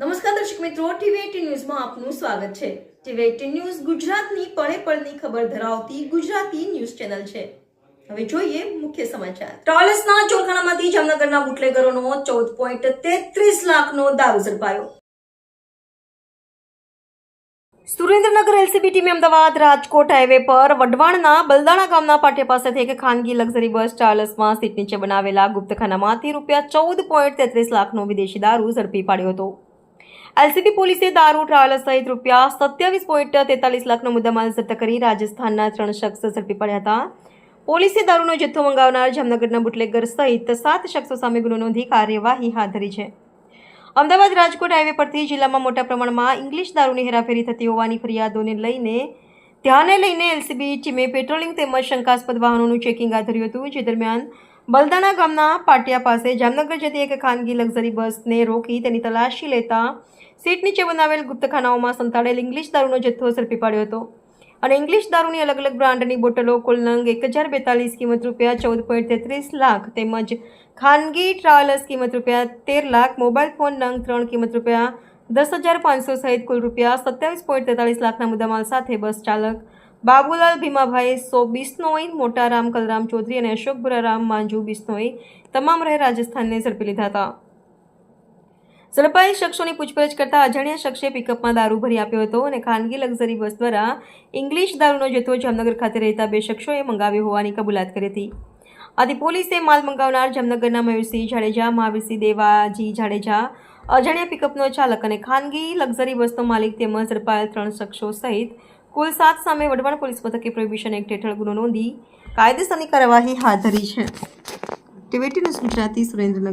નમસ્કાર દર્શક મિત્રો ટીવી ન્યૂઝમાં આપનું સ્વાગત છે. ટીવી એટીન ન્યૂઝ ગુજરાતની પળે પળની ખબર ધરાવતી ગુજરાતી ન્યૂઝ ચેનલ છે. હવે જોઈએ મુખ્ય સમાચાર. ટ્રાવેલ્સના ચોરખાનામાંથી જામનગરના બુટલેગરોનો ચૌદ પોઈન્ટ તેત્રીસ લાખનો દારૂ ઝડપાયો. સુરેન્દ્રનગર એલસીબી ટીમે અમદાવાદ રાજકોટ હાઈવે પર વઢવાણના બલદાણા ગામના પાટિયા પાસેથી એક ખાનગી લક્ઝરી બસ ટ્રાવેલ્સમાં સીટ નીચે બનાવેલા ગુપ્તખાનામાંથી રૂપિયા ચૌદ પોઈન્ટ તેત્રીસ લાખનો વિદેશી દારૂ ઝડપી પાડ્યો હતો. એલસીબી પોલીસે દારૂ ટ્રાવેલ સહિત રૂપિયા સત્યાવીસ પોઈન્ટ તેતાલીસ લાખનો મુદ્દામાલ જપ્ત કરી રાજસ્થાનના ત્રણ શખ્સ ઝડપી પડ્યા હતા. પોલીસે દારૂનો જથ્થો મંગાવનાર જામનગરના બુટલેગર સહિત સાત શખ્સો સામે ગુનો નોંધી કાર્યવાહી હાથ ધરી છે. અમદાવાદ રાજકોટ હાઈવે પરથી જિલ્લામાં મોટા પ્રમાણમાં ઇંગ્લિશ દારૂની હેરાફેરી થતી હોવાની ફરિયાદોને લઈને, ધ્યાને લઈને એલસીબી ટીમે પેટ્રોલિંગ તેમજ શંકાસ્પદ વાહનોનું ચેકિંગ હાથ ધર્યું હતું, જે દરમિયાન બલદાણા ગામના પાટિયા પાસે જામનગર જતી એક ખાનગી લક્ઝરી બસને રોકી તેની તલાશી લેતા સીટ નીચે બનાવેલ ગુપ્તખાનાઓમાં સંતાડેલ ઇંગ્લિશ દારૂનો જથ્થો ઝડપી પાડ્યો હતો. અને ઇંગ્લિશ દારૂની અલગ અલગ બ્રાન્ડની બોટલો કુલ નંગ એક હજાર બેતાલીસ કિંમત રૂપિયા ચૌદ પોઈન્ટ તેત્રીસ લાખ તેમજ ખાનગી ટ્રાવેલર્સ કિંમત રૂપિયા તેર લાખ, મોબાઈલ ફોન નંગ ત્રણ કિંમત રૂપિયા દસ હજાર પાંચસો સહિત કુલ રૂપિયા સત્યાવીસ પોઈન્ટ તેતાલીસ લાખના મુદ્દામાલ સાથે બસ ચાલક બાબુલાલ ભીમાભાઈ, સો બિસ્નોઈ, મોટારામ કલરામ ચૌધરી અને અશોક ભુરારામ માંજુ બિસ્નોઈ તમામ રહે રાજસ્થાનને ઝડપી લીધા હતા. ઝડપાયેલ શખ્સોની પૂછપરછ કરતા અજાણ્યા શખ્સે પિકઅપમાં દારૂ ભરી આપ્યો હતો અને ખાનગી લક્ઝરી બસ દ્વારા ઇંગ્લિશ દારૂનો જથ્થો જામનગર ખાતે રહેતા બે શખ્સોએ મંગાવ્યો હોવાની કબૂલાત કરી હતી. આથી પોલીસે માલ મંગાવનાર જામનગરના મયુરસિંહ જાડેજા, મહાવીરસિંહ દેવાજી જાડેજા, અજાણ્યા પિકઅપનો ચાલક અને ખાનગી લક્ઝરી બસનો માલિક તેમજ ઝડપાયેલ ત્રણ શખ્સો સહિત કુલ સાત સામે વઢવાણ પોલીસ મથકે પ્રોહિબિશન એક્ટ હેઠળ ગુનો નોંધી કાયદેસરની કાર્યવાહી હાથ ધરી છે. TVT news Gujarati Surendranagar.